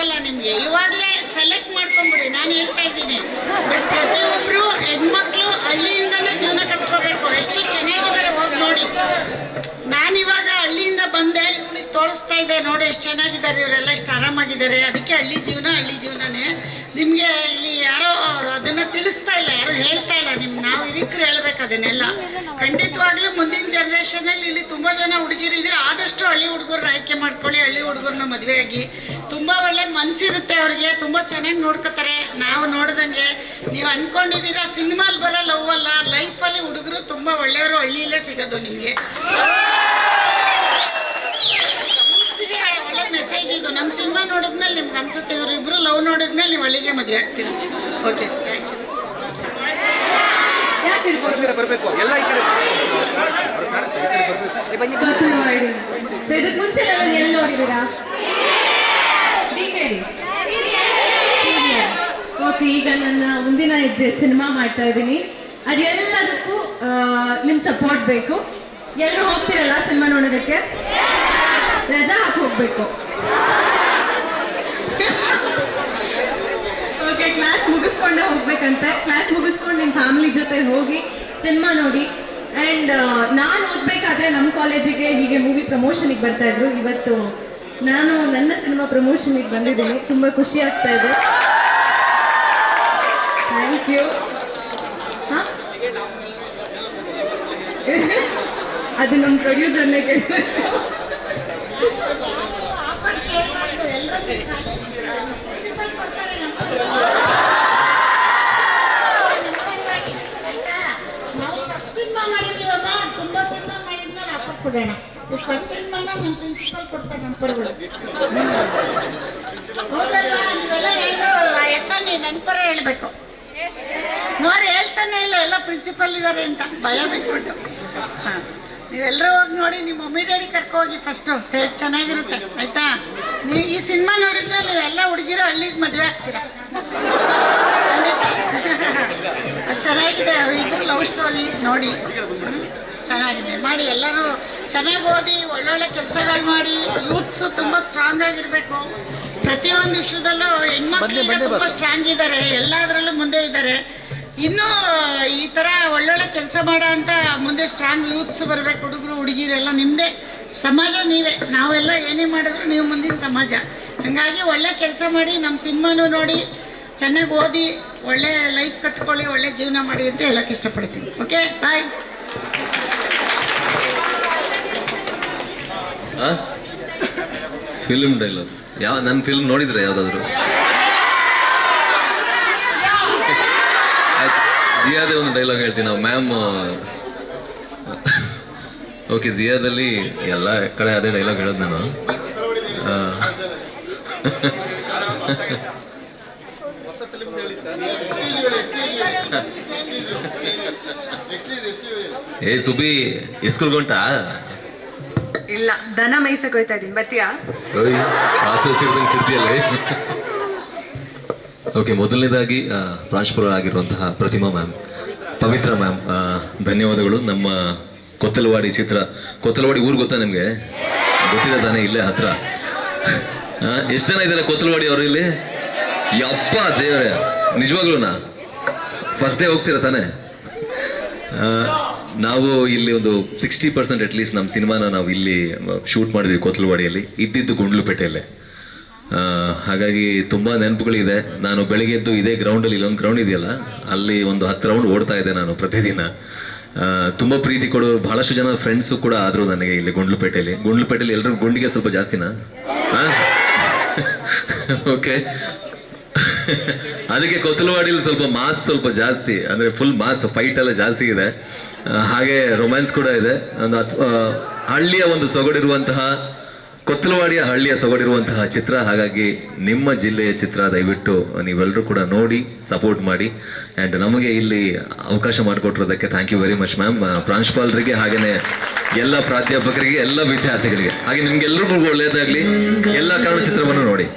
ಸಿಗಲ್ಲ ನಿಮಗೆ. ಇವಾಗಲೇ ಸೆಲೆಕ್ಟ್ ಮಾಡ್ಕೊಂಡ್ಬಿಡಿ ನಾನು ಹೇಳ್ತಾ ಇದ್ದೀನಿ. ಬಟ್ ಪ್ರತಿಯೊಬ್ರು ಹೆಣ್ಮಕ್ಳು ಹಳ್ಳಿಯಿಂದನೇ ಜೀವನ ಕಟ್ಕೋಬೇಕು. ಎಷ್ಟು ಚೆನ್ನಾಗಿದ್ದಾರೆ ಹೋಗಿ ನೋಡಿ. ನಾನಿವಾಗ ಹಳ್ಳಿಯಿಂದ ಬಂದೆ. ಇವ್ನಿಗೆ ತೋರಿಸ್ತಾ ಇದ್ದೆ. ನೋಡಿ ಎಷ್ಟು ಚೆನ್ನಾಗಿದ್ದಾರೆ. ಇವರೆಲ್ಲ ಎಷ್ಟು ಆರಾಮಾಗಿದ್ದಾರೆ. ಅದಕ್ಕೆ ಹಳ್ಳಿ ಜೀವನ, ಹಳ್ಳಿ ಜೀವನನೇ. ನಿಮಗೆ ಇಲ್ಲಿ ಯಾರೋ ಅದನ್ನು ತಿಳಿಸ್ತಾ ಇಲ್ಲ. ಯಾರು ಹೇಳ್ತಾ ನಾವು ಹಿರಿಕರು ಹೇಳ್ಬೇಕು ಅದನ್ನೆಲ್ಲ. ಖಂಡಿತವಾಗ್ಲೂ ಮುಂದಿನ ಜನರೇಷನ್ ಅಲ್ಲಿ ಇಲ್ಲಿ ತುಂಬಾ ಜನ ಹುಡುಗಿರು ಇದ್ರೆ ಆದಷ್ಟು ಹಳ್ಳಿ ಹುಡುಗರನ್ನ ಆಯ್ಕೆ ಮಾಡ್ಕೊಳ್ಳಿ, ಹಳ್ಳಿ ಹುಡುಗರನ್ನ ಆಗಿ. ತುಂಬಾ ಒಳ್ಳೆ ಮನ್ಸಿರುತ್ತೆ ಅವ್ರಿಗೆ, ತುಂಬಾ ಚೆನ್ನಾಗಿ ನೋಡ್ಕೋತಾರೆ. ನಾವು ನೋಡ್ದಂಗೆ ನೀವು ಅನ್ಕೊಂಡಿದ್ದೀರಾ, ಸಿನಿಮಾಲ್ ಬರೋ ಲವ್ ಅಲ್ಲ ಲೈಫಲ್ಲಿ ಹುಡುಗರು ತುಂಬಾ ಒಳ್ಳೆಯವರು ಹಳ್ಳಿಯಲ್ಲೇ ಸಿಗೋದು ನಿಮಗೆ. ನಮ್ ಒಳ್ಳೆ ಮೆಸೇಜ್ ಇದು. ನಮ್ಮ ಸಿನಿಮಾ ನೋಡಿದ್ಮೇಲೆ ನಿಮ್ಗೆ ಅನ್ಸುತ್ತೆ, ಇವ್ರಿಬ್ರು ಲವ್ ನೋಡಿದ್ಮೇಲೆ ನೀವು ಹಳ್ಳಿಗೆ ಮದುವೆ ಆಗ್ತೀರಿ? ಓಕೆ ಥ್ಯಾಂಕ್ ಯು ಬರಬೇಕು. ಎಲ್ಲ ಈ ಕಡೆ ಗೊತ್ತಿಲ್ಲ So, ಇದಕ್ ಮುಂಚೆ ನಾನು ಎಲ್ಲಿ ನೋಡಿದ್ದೀರಾ? ಓಕೆ ಈಗ ನನ್ನ ಮುಂದಿನ ಹೆಜ್ಜೆ ಸಿನಿಮಾ ಮಾಡ್ತಾ ಇದ್ದೀನಿ. ಅದೆಲ್ಲದಕ್ಕೂ ನಿಮ್ಮ ಸಪೋರ್ಟ್ ಬೇಕು. ಎಲ್ಲರೂ ಹೋಗ್ತಿರಲ್ಲ ಸಿನಿಮಾ ನೋಡೋದಕ್ಕೆ? ರಜಾ ಹಾಕಿ ಹೋಗ್ಬೇಕು ಓಕೆ ಕ್ಲಾಸ್ ಮುಗಿಸ್ಕೊಂಡೆ ಕ್ಲಾಸ್ ಮುಗಿಸ್ಕೊಂಡು ನಿಮ್ಮ ಫ್ಯಾಮಿಲಿ ಜೊತೆ ಹೋಗಿ ಸಿನಿಮಾ ನೋಡಿ. ಆ್ಯಂಡ್ ನಾನು ಓದಬೇಕಾದ್ರೆ ನಮ್ಮ ಕಾಲೇಜಿಗೆ ಹೀಗೆ ಮೂವಿ ಪ್ರಮೋಷನಿಗೆ ಬರ್ತಾ ಇದ್ರು. ಇವತ್ತು ನಾನು ನನ್ನ ಸಿನಿಮಾ ಪ್ರಮೋಷನಿಗೆ ಬಂದಿದ್ದೀನಿ. ತುಂಬ ಖುಷಿ ಆಗ್ತಾ ಇದೆ. ಥ್ಯಾಂಕ್ ಯು ಹಾಂ? ಅದು ನಮ್ಮ ಪ್ರೊಡ್ಯೂಸರ್ನೇ ಕೇಳಬೇಕು ಆಫರ್ ಕೇಳ್ಬಾರ್ದು ಎಲ್ಲರೂ ಕಾಲೇಜ್ ಪ್ರಿನ್ಸಿಪಲ್ ಕೊಡ್ತಾರೆ ನಾವು ಫಸ್ಟ್ ಸಿನಿಮಾ ಮಾಡಿದ್ದೀವಮ್ಮ ತುಂಬಾ ಸಿನಿಮಾ ಮಾಡಿದ್ಮೇಲೆ ಆಫರ್ ಕೊಡೋಣ. ಈ ಫಸ್ಟ್ ಸಿನಿಮಾನ ನಮ್ಮ ಪ್ರಿನ್ಸಿಪಲ್ ಕೊಡ್ತಾರೆ ಕೊಡ್ಬಿಡು ಹೌದಲ್ವಾ? ಎಸ್ ನೀವು ನೆನಪರ ಹೇಳ್ಬೇಕು. ನೋಡಿ, ಹೇಳ್ತಾನೆ ಇಲ್ಲ, ಎಲ್ಲ ಪ್ರಿನ್ಸಿಪಲ್ ಇದ್ದಾರೆ ಅಂತ. ಭಯ ಬಿಟ್ಬಿಟ್ಟು. ನೀವೆಲ್ಲರೂ ಹೋಗಿ ನೋಡಿ, ನಿಮ್ಮ ಮಮ್ಮಿ ಡ್ಯಾಡಿ ಕರ್ಕೊ ಹೋಗಿ ಫಸ್ಟು ಚೆನ್ನಾಗಿರುತ್ತೆ, ಆಯ್ತಾ? ನೀವು ಈ ಸಿನಿಮಾ ನೋಡಿದ್ಮೇಲೆ ನೀವೆಲ್ಲ ಹುಡುಗಿರೋ ಹಳ್ಳಿಗೆ ಮದುವೆ ಆಗ್ತೀರಾ? ಚೆನ್ನಾಗಿದೆ ಇಬ್ಬರು ಲವ್ ಸ್ಟೋರಿ ನೋಡಿ. ಚೆನ್ನಾಗಿದೆ. ಮಾಡಿ ಎಲ್ಲರೂ ಚೆನ್ನಾಗಿ ಓದಿ ಒಳ್ಳೊಳ್ಳೆ ಕೆಲಸಗಳು ಮಾಡಿ ಯೂತ್ಸ್ ತುಂಬ ಸ್ಟ್ರಾಂಗ್ ಆಗಿರಬೇಕು. ಪ್ರತಿಯೊಂದು ವಿಷಯದಲ್ಲೂ ಹೆಣ್ಮಕ್ಳು ತುಂಬ ಸ್ಟ್ರಾಂಗ್ ಇದ್ದಾರೆ ಎಲ್ಲದರಲ್ಲೂ ಮುಂದೆ ಇದ್ದಾರೆ ಇನ್ನೂ ಈ ಥರ ಒಳ್ಳೊಳ್ಳೆ ಕೆಲಸ ಮಾಡೋ ಅಂತ ಮುಂದೆ ಸ್ಟ್ರಾಂಗ್ ಯೂತ್ಸ್ ಬರಬೇಕು ಹುಡುಗರು ಹುಡುಗಿರೆಲ್ಲ ನಿಮ್ಮದೇ ಸಮಾಜ ನೀವೇ. ನಾವೆಲ್ಲ ಏನೇ ಮಾಡಿದ್ರು ನೀವು ಮುಂದಿನ ಸಮಾಜ. ಹಾಗಾಗಿ ಒಳ್ಳೆ ಕೆಲಸ ಮಾಡಿ ನಮ್ಮ ಸಿನಿಮಾನು ನೋಡಿ ಚೆನ್ನಾಗಿ ಓದಿ, ಒಳ್ಳೆ ಲೈಫ್ ಕಟ್ಕೊಳ್ಳಿ, ಒಳ್ಳೆ ಜೀವನ ಮಾಡಿ ಅಂತ ಹೇಳಕ್ಕೆ ಇಷ್ಟಪಡ್ತೀನಿ. ಓಕೆ ಬಾಯ್ ಫಿಲ್ಮ್ ಡೈಲಾಗ್ ಯಾವ ನನ್ನ ಫಿಲ್ಮ್ ನೋಡಿದ್ರೆ ಯಾವುದಾದ್ರು? ದಿಯಾದೇ ಒಂದು ಡೈಲಾಗ್ ಹೇಳ್ತೀನಿ. ನಾವು ಮ್ಯಾಮ್ ಓಕೆ ದಿಯಾದಲ್ಲಿ ಎಲ್ಲ ಕಡೆ ಅದೇ ಡೈಲಾಗ್ ಹೇಳೋದು ನಾನು. ಆ, ಏ ಸುಬಿ ಇಸ್ಕೂಲ್ಗೊಂಟಾ ಇಲ್ಲ ದನ ಮೇಯ್ಸಕ್ ಹೋಯ್ತಾ ಇದೀನಿ ಬತ್ತೀಯಾ ಓಯ್ ಸಾಸಿವೆ ಸಿಡ್ದಂಗೆ ಸಿದ್ದಿಯಲ್ಲೇ ಓಕೆ ಮೊದಲನೇದಾಗಿ ಪ್ರಾಂಶುಪುರ ಪ್ರಾಂಶುಪಾಲರಾಗಿರುವಂತಹ ಪ್ರತಿಮಾ ಮ್ಯಾಮ್ ಪವಿತ್ರ ಮ್ಯಾಮ್ ಧನ್ಯವಾದಗಳು. ನಮ್ಮ ಕೊತ್ತಲವಾಡಿ ಚಿತ್ರ ಕೊತ್ತಲವಾಡಿ ಊರು ಗೊತ್ತಾ ನಿಮಗೆ? ಗೊತ್ತಿದೆ ತಾನೇ ಇಲ್ಲೇ ಹತ್ರ. ಎಷ್ಟು ಜನ ಇದ್ದಾರೆ ಕೊತ್ತಲವಾಡಿ ಅವರು ಇಲ್ಲಿ? ಯಪ್ಪ ದೇವರೇ, ನಿಜವಾಗ್ಲೂನಾ? ಫಸ್ಟ್ ಡೇ ಹೋಗ್ತೀರಾ ತಾನೆ? ನಾವು ಇಲ್ಲಿ ಒಂದು ಸಿಕ್ಸ್ಟಿ ಪರ್ಸೆಂಟ್ ಅಟ್ಲೀಸ್ಟ್ ನಮ್ಮ ಸಿನಿಮಾನ ನಾವು ಇಲ್ಲಿ ಶೂಟ್ ಮಾಡಿದ್ವಿ ಕೊತ್ಲವಾಡಿಯಲ್ಲಿ, ಇದ್ದಿದ್ದು ಗುಂಡ್ಲುಪೇಟೆಯಲ್ಲೇ. ಹಾಗಾಗಿ ತುಂಬ ನೆನಪುಗಳಿದೆ. ನಾನು ಬೆಳಗ್ಗೆ ಎದ್ದು ಇದೇ ಗ್ರೌಂಡಲ್ಲಿ ಇಲ್ಲೊಂದು ಗ್ರೌಂಡ್ ಇದೆಯಲ್ಲ, ಅಲ್ಲಿ ಒಂದು ಹತ್ತು ರೌಂಡ್ ಓಡ್ತಾ ಇದ್ದೆ ನಾನು ಪ್ರತಿದಿನ. ತುಂಬ ಪ್ರೀತಿ ಕೊಡೋರು, ಬಹಳಷ್ಟು ಜನ ಫ್ರೆಂಡ್ಸು ಕೂಡ ಆದರು ನನಗೆ ಇಲ್ಲಿ ಗುಂಡ್ಲುಪೇಟೆಯಲ್ಲಿ. ಗುಂಡ್ಲುಪೇಟೆಯಲ್ಲಿ ಎಲ್ಲರೂ ಗುಂಡಿಗೆ ಸ್ವಲ್ಪ ಜಾಸ್ತಿನಾ? ಓಕೆ ಅದಕ್ಕೆ ಕೊತ್ತಲವಾಡಿಲಿ ಸ್ವಲ್ಪ ಮಾಸ್ ಸ್ವಲ್ಪ ಜಾಸ್ತಿ, ಅಂದರೆ ಫುಲ್ ಮಾಸ್ ಫೈಟ್ ಎಲ್ಲ ಜಾಸ್ತಿ ಇದೆ. ಹಾಗೆ ರೊಮ್ಯಾನ್ಸ್ ಕೂಡ ಇದೆ. ಒಂದು ಹಳ್ಳಿಯ ಒಂದು ಸೊಗಡಿರುವಂತಹ ಕೊತ್ತಲವಾಡಿಯ ಹಳ್ಳಿಯ ಸೊಗಡಿರುವಂತಹ ಚಿತ್ರ, ಹಾಗಾಗಿ ನಿಮ್ಮ ಜಿಲ್ಲೆಯ ಚಿತ್ರ ದಯವಿಟ್ಟು ನೀವೆಲ್ಲರೂ ಕೂಡ ನೋಡಿ ಸಪೋರ್ಟ್ ಮಾಡಿ. ಆ್ಯಂಡ್ ನಮಗೆ ಇಲ್ಲಿ ಅವಕಾಶ ಮಾಡಿಕೊಟ್ಟಿರೋದಕ್ಕೆ thank you very much ma'am ಪ್ರಾಂಶುಪಾಲರಿಗೆ ಹಾಗೆಯೇ ಎಲ್ಲ ಪ್ರಾಧ್ಯಾಪಕರಿಗೆ, ಎಲ್ಲ ವಿದ್ಯಾರ್ಥಿಗಳಿಗೆ, ಹಾಗೆ ನಿಮ್ಗೆಲ್ರಿಗೂ ಒಳ್ಳೆಯದಾಗಲಿ ಎಲ್ಲ ಕನ್ನಡ ಚಿತ್ರವನ್ನು ನೋಡಿ.